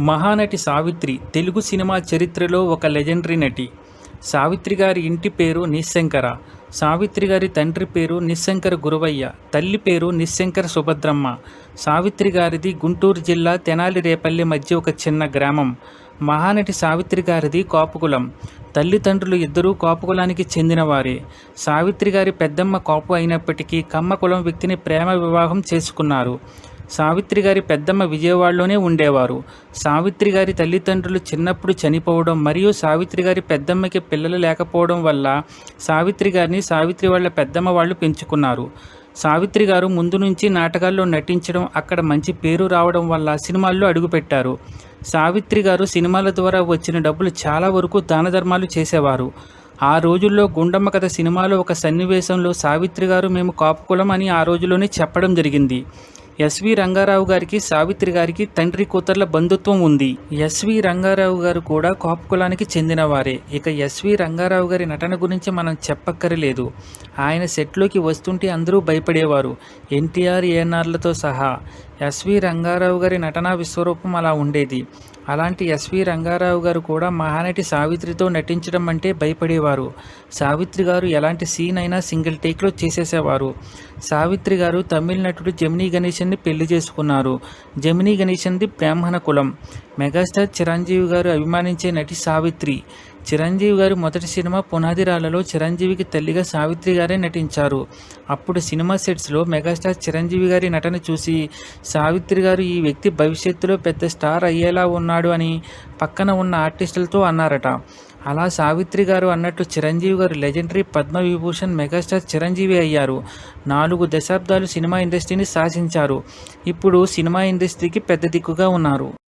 Mahanati Savitri Telugu cinema చరిత్రలో ఒక legendary నటి. సావిత్రి గారి ఇంటి పేరు నిశంకర సావిత్రి గారి తండ్రి పేరు నిశంకర గురవయ్య. తల్లి పేరు నిశంకర సుభద్రమ్మ. సావిత్రి గారిది గుంటూరు జిల్లా తెనాలి రేపల్లి మధ్య ఒక చిన్న గ్రామం. మహానటి సావిత్రి గారిది కాపుకులం. తల్లిదండ్రులు ఇద్దరూ కాపుకులానికి చెందినవారే. సావిత్రి గారి పెద్దమ్మ కాపు అయినప్పటికీ కమ్మ కులం వ్యక్తిని ప్రేమ వివాహం చేసుకున్నారు. సావిత్రి గారి పెద్దమ్మ విజయవాడలోనే ఉండేవారు. సావిత్రి గారి తల్లిదండ్రులు చిన్నప్పుడు చనిపోవడం మరియు సావిత్రి గారి పెద్దమ్మకి పిల్లలు లేకపోవడం వల్ల సావిత్రి గారిని సావిత్రి వాళ్ళ పెద్దమ్మ వాళ్ళు పెంచుకున్నారు. సావిత్రి గారు ముందు నుంచి నాటకాల్లో నటించడం అక్కడ మంచి పేరు రావడం వల్ల సినిమాల్లో అడుగుపెట్టారు. సావిత్రి గారు సినిమాల ద్వారా వచ్చిన డబ్బులు చాలా వరకు దానధర్మాలు చేసేవారు. ఆ రోజుల్లో గుండమ్మ కథ సినిమాలో ఒక సన్నివేశంలో సావిత్రి గారు మేము కాపుకులం అని ఆ రోజులోనే చెప్పడం జరిగింది. ఎస్వి రంగారావు గారికి సావిత్రి గారికి తండ్రి కూతుర్ల బంధుత్వం ఉంది. ఎస్వి రంగారావు గారు కూడా కాపు కులానికి చెందినవారే. ఇక ఎస్వి రంగారావు గారి నటన గురించి మనం చెప్పక్కర్లేదు. ఆయన సెట్లోకి వస్తుంటే అందరూ భయపడేవారు. ఎన్టీఆర్ ఏఎన్ఆర్లతో సహా. ఎస్వి రంగారావు గారి నటనా విశ్వరూపం అలా ఉండేది. అలాంటి ఎస్వి రంగారావు గారు కూడా మహానటి సావిత్రితో నటించడం అంటే భయపడేవారు. సావిత్రి గారు ఎలాంటి సీన్ అయినా సింగిల్ టేక్లో చేసేసేవారు. సావిత్రి గారు తమిళ నటుడు జమినీ గణేశన్ని పెళ్ళి చేసుకున్నారు. జమినీ గణేశన్ది బ్రాహ్మణ కులం. మెగాస్టార్ చిరంజీవి గారు అభిమానించే నటి సావిత్రి. చిరంజీవి గారి మొదటి సినిమా పునాదిరాలలో చిరంజీవికి తల్లిగా సావిత్రి గారే నటించారు. అప్పుడు సినిమా సెట్స్లో మెగాస్టార్ చిరంజీవి గారి నటన చూసి సావిత్రి గారు ఈ వ్యక్తి భవిష్యత్తులో పెద్ద స్టార్ అయ్యేలా ఉన్నాడు అని పక్కన ఉన్న ఆర్టిస్టులతో అన్నారట. అలా సావిత్రి గారు అన్నట్లు చిరంజీవి గారు లెజెండరీ పద్మవిభూషణ్ మెగాస్టార్ చిరంజీవి అయ్యారు. నాలుగు దశాబ్దాలు సినిమా ఇండస్ట్రీని శాసించారు. ఇప్పుడు సినిమా ఇండస్ట్రీకి పెద్ద దిక్కుగా ఉన్నారు.